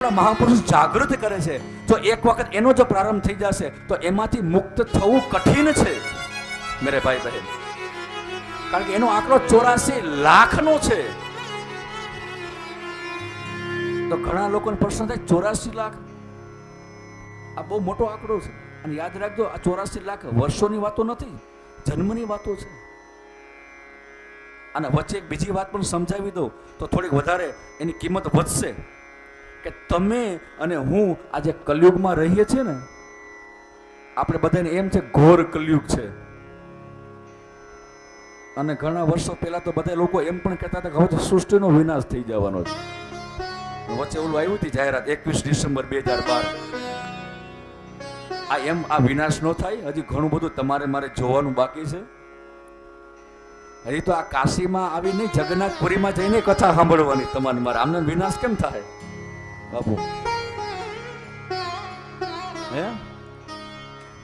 મહાપુરુષ જાગૃત કરે છે, તો એક વખત એનો જો પ્રારંભ થઈ જશે, તો એમાંથી મુક્ત થવું કઠિન છે. મેરે ભાઈ બહેન, કારણ કે એનો આંકડો ચોરાસી લાખનો છે. તો ઘણા લોકોને પ્રશ્ન થાય, ચોરાસી લાખ? આ બહુ મોટો આંકડો છે. અને યાદ રાખજો, આ ચોરાસી લાખ વર્ષોની વાતો નથી, જન્મની વાતો છે. અને વચ્ચે એક બીજી વાત પણ સમજાવી દઉં, તો થોડીક વધારે એની કિંમત વધશે. કે તમે અને હું આજે કલયુગમાં રહીએ છીએ ને, આપણે બધાને એમ છે, ઘોર કલયુગ છે. અને ઘણા વર્ષો પહેલા તો બધા લોકો એમ પણ કહેતા હતા કે હવે સૃષ્ટિનો વિનાશ થઈ જવાનો છે. વચ્ચે ઓલું આવ્યું હતી જાહેરાત, એકવીસ ડિસેમ્બર બે હજાર બાર. આ એમ આ વિનાશ ન થાય, હજી ઘણું બધું તમારે મારે જોવાનું બાકી છે. હજી તો આ કાશીમાં આવીને જગન્નાથપુરીમાં જઈને કથા સાંભળવાની તમારે મારે. આમને વિનાશ કેમ થાય? બાપુ. હે?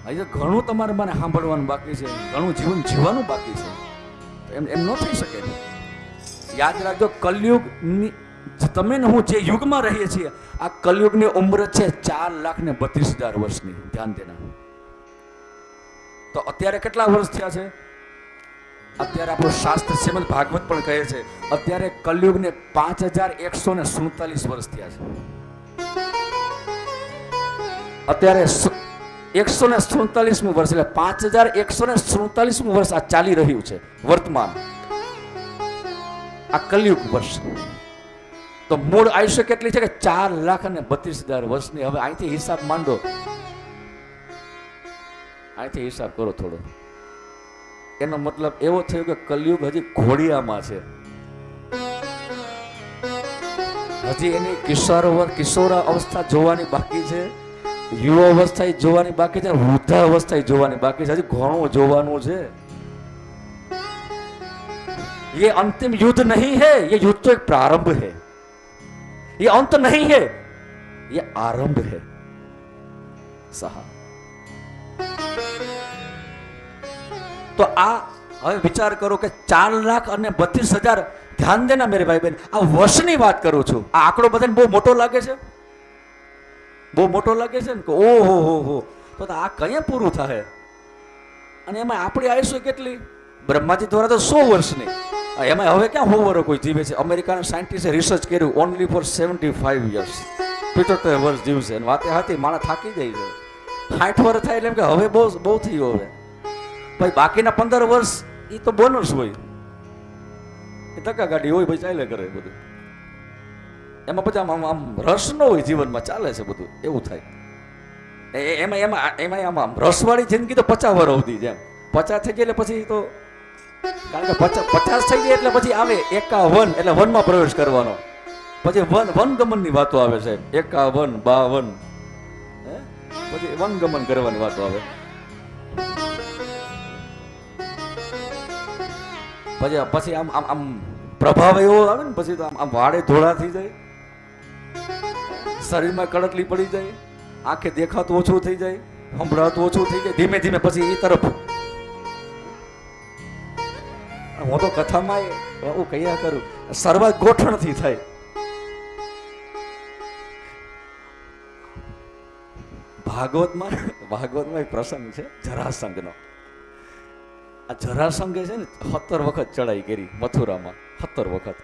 આજે ઘણું તમારે મને સાંભળવાનું બાકી છે. ઘણું જીવન જીવવાનું બાકી છે. એમ એમ ન થઈ શકે. યાદ રાખજો, કલયુગની તમે ને હું જે યુગમાં રહીએ છીએ, આ કલયુગની ઉંમર છે ચાર લાખ ને બત્રીસ હજાર વર્ષની. ધ્યાન દેના. તો અત્યારે કેટલા વર્ષ થયા છે? અત્યારે આપણું શાસ્ત્ર શ્રીમદ ભાગવત પણ કહે છે, અત્યારે કલયુગને પાંચ હજાર એકસો ને સુડતાલીસ વર્ષ થયા છે. અત્યારે એકસો ને સુડતાલીસમું વર્ષ એટલે પાંચ હજાર એકસો ને સુડતાલીસમું વર્ષ આ ચાલી રહ્યું છે વર્તમાન. આ કલયુગ વર્ષ. તો મૂળ આયુષ્ય કેટલી છે કે ચાર લાખ અને બત્રીસ હજાર વર્ષની. હવે અહીંથી હિસાબ માંડો. અહીંથી હિસાબ કરો થોડો. એનો મતલબ એવો થયો કે કલયુગ હજી ઘોડિયામાં છે. હજી એની કિશોર કિશોર અવસ્થા જોવાની બાકી છે. યુવા અવસ્થા જોવાની બાકી છે વૃદ્ધા અવસ્થા જોવાની બાકી છે હજી ઘણું જોવાનું છે ये अंतिम युद्ध नहीं है ये युद्ध तो एक प्रारंभ है ये अंत नहीं है ये आरंभ है सहा તો આ હવે વિચાર કરો કે ચાર લાખ અને બત્રીસ હજાર ધ્યાન દેના મેરે ભાઈ બહેન આ વર્ષની વાત કરું છું આ આંકડો બધાને બહુ મોટો લાગે છે બહુ મોટો લાગે છે ને કે ઓહો, હો હો. તો આ કયા પૂરું થાય? અને એમાં આપણી આયુષ્ય કેટલી? બ્રહ્માજી દ્વારા તો સો વર્ષની. એમાં હવે ક્યાં હોવરો કોઈ જીવે છે? અમેરિકાના સાયન્ટિસ્ટે રિસર્ચ કર્યું only four seventy five years પિત્તોતેર વર્ષ જીવશે અને વાતે હાથી માણસ થાકી જાય છે. સાઠ વર્ષ થાય એટલે એમ કે હવે બહુ બહુ થયું હવે. ભાઈ, બાકીના પંદર વર્ષ એ તો બોનસ હોય. એ ધક્કા ગાડી હોય, ભાઈ ચાલે કરે બધું. એમાં પછી આમ આમ રસ ન હોય જીવનમાં, ચાલે છે બધું, એવું થાય. એમાં એમાં એમાં આમ આમ, રસવાળી જિંદગી તો પચાસ વર સુધી જેમ પચાસ થઈ ગયા એટલે પછી તો કારણ કે પચાસ પચાસ થઈ ગયા એટલે પછી આવે એકાવન એટલે વનમાં પ્રવેશ કરવાનો. પછી વન વનગમનની વાતો આવે સાહેબ એકાવન બાવન હે? પછી વનગમન કરવાની વાતો આવે. પછી પછી આમ આમ આમ પ્રભાવ એવો આવે ને, પછી તો આમ આમ વાડે ધોળા થઈ જાય. શરીરમાં કડકલી પડી જાય, આંખે દેખાતું ઓછું થઈ જાય, સંભળાતું ઓછું થઈ જાય, ધીમે ધીમે પછી એ તરફ. હું તો કથામાં હું કહ્યા કરું શરૂઆત ગોઠણથી થાય. ભાગવતમાં ભાગવતમાં એક પ્રસંગ છે, જરાસંઘનો. આ જરાસંઘે છે ને, સત્તર વખત ચડાઈ કરી મથુરામાં, સત્તર વખત.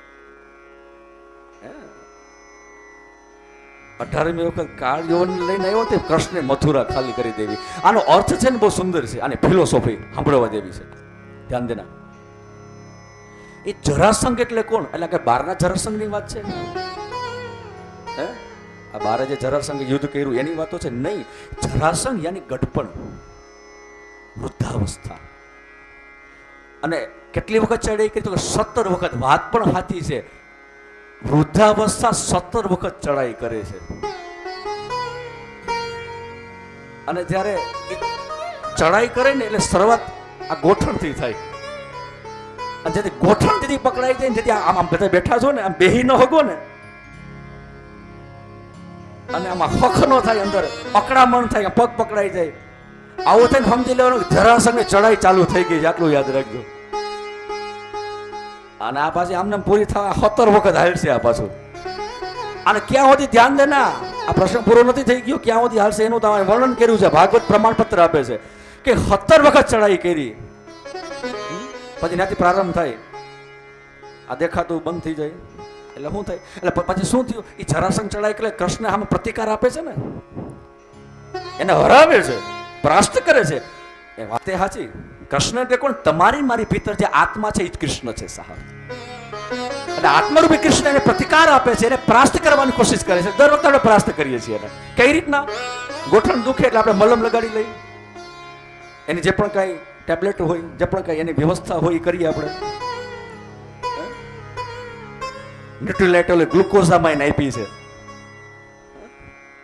અઢારમી વખત કાળ લઈને આવ્યો તે કૃષ્ણે મથુરા ખાલી કરી દેવી. આનો અર્થ છે ને બહુ સુંદર છે. અને ફિલોસોફી સાંભળવા દેવી છે. ધ્યાન દેના. એ જરાસંઘ એટલે કોણ? એટલે કે બારના જરાસંઘની વાત છે? હે? આ બારે જે જરાસંઘ યુદ્ધ કર્યું એની વાતો છે? નહીં. જરાસંઘ યાની ગઢપણ. વૃદ્ધાવસ્થા. અને કેટલી વખત ચડાઈ કરી? તો સત્તર વખત. વાત પણ હાથી છે. વૃદ્ધાવસ્થા સત્તર વખત ચડાઈ કરે છે. અને જ્યારે ચડાઈ કરે ને એટલે શરૂઆત આ ગોઠણથી થાય. અને જેથી ગોઠણ જેથી પકડાઈ જાય ને જેથી આમ આમ બધા બેઠા છો ને, આમ બેહી ન હગો ને. અને આમાં હખ ન થાય અંદર અકડામણ થાય પગ પકડાઈ જાય. આવું થઈને સમજી લેવાનું કે જરાસંઘની ચડાઈ ચાલુ થઈ ગઈ છે, આટલું યાદ રાખજો. અને આ પાછી આમને આમ પૂરી થવા સત્તર વખત હાલશે આ પાછું. અને ક્યાં સુધી ધ્યાન દે ના? આ પ્રશ્ન પૂરો નથી થઈ ગયો, ક્યાં સુધી હાલશે એનું તમારે વર્ણન કર્યું છે, ભાગવત પ્રમાણપત્ર આપે છે કે સત્તર વખત ચડાઈ કરી. પછી ત્યાંથી પ્રારંભ થાય. આ દેખાતું બંધ થઈ જાય. એટલે શું થાય? એટલે પછી શું થયું? એ જરાસંઘ ચડાઈ એટલે કૃષ્ણ આમ પ્રતિકાર આપે છે ને? એને હરાવે છે, પ્રાસ્ત કરે છે. એ વાતે સાચી કૃષ્ણ એટલે કોણ? તમારી મારી ભીતર જે આત્મા છે, એ જ કૃષ્ણ છે, સાહેબ. અને આત્મરૂપી કૃષ્ણ એને પ્રતિકાર આપે છે, એને પ્રાસ્ત કરવાની કોશિશ કરે છે. દર વખતે આપણે પ્રાસ્ત કરીએ છીએ એને. કઈ રીતના? ગોઠણ દુખે એટલે આપણે મલમ લગાડી લઈએ. એની જે પણ કાંઈ ટેબ્લેટ હોય, જે પણ કાંઈ એની વ્યવસ્થા હોય, એ કરીએ આપણે. ન્યુટ્રીલાઇટ ગ્લુકોઝામાં ગ્લુકોઝામાઇન આપી છે.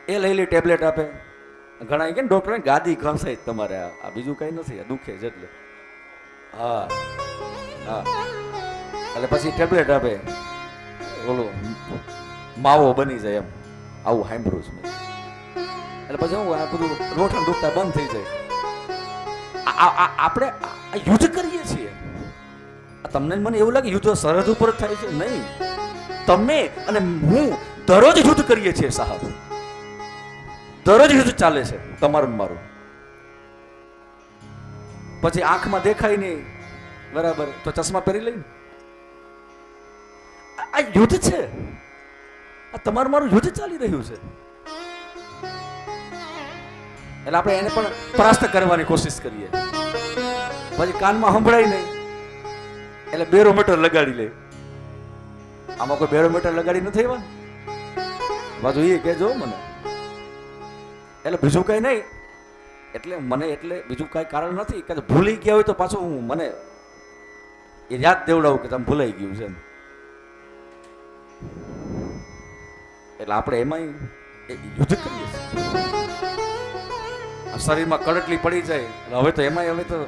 એ લઈ લે, ટેબ્લેટ આપે. ઘણા કે ડોક્ટર ગાદી ઘસાય તમારે આ બીજું કઈ નથી દુખે જ એટલે. હા હા. એટલે પછી ટેબ્લેટ આપે. ઓલું માવો બની જાય એમ. આવું સાંભળ્યું છું એટલે પછી હું આ બધું રોઠણ દુખતા બંધ થઈ જાય. આપણે યુદ્ધ કરીએ છીએ. તમને મને એવું લાગે યુદ્ધ સરહદ ઉપર જ થાય છે? નહીં. તમે અને હું દરરોજ યુદ્ધ કરીએ છીએ, સાહેબ. દરરોજ યુદ્ધ ચાલે છે, તમારું મારું. પછી આંખમાં દેખાય નહીં, બરાબર, તો ચશ્મા પહેરી લઈ આ- યુદ્ધ છે. આ તમારું મારું યુદ્ધ ચાલી રહ્યું છે. એટલે આપણે એને પણ પરાસ્ત કરવાની કોશિશ કરીએ. પછી કાનમાં સંભળાય નહીં. એટલે બેરોમીટર લગાડી લે. આમાં કોઈ બેરોમીટર લગાડી નથી આવ્યા? બાજુ એ કહેજો મને. એટલે બીજું કંઈ નહીં. એટલે મને એટલે બીજું કાંઈ કારણ નથી કે ભૂલી ગયા હોય તો પાછું હું મને એ યાદ દેવડાવું કે તમે ભૂલાઈ ગયું છે એમ. એટલે આપણે એમાંય એ યુદ્ધ કરીએ. શરીરમાં કડટલી પડી જાય. હવે તો એમાંય હવે તો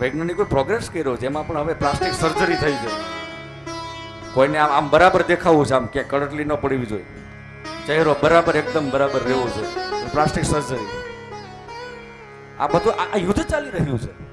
વૈજ્ઞાનિકોએ પ્રોગ્રેસ કર્યો છે. એમાં પણ હવે પ્લાસ્ટિક સર્જરી થઈ છે. કોઈને આમ આમ બરાબર દેખાવું છે આમ કે કડટલી ન પડવી જોઈએ. ચહેરો બરાબર એકદમ બરાબર રહેવો જોઈએ. Plastic surgery. આ બધું આ યુદ્ધ ચાલી રહ્યું છે.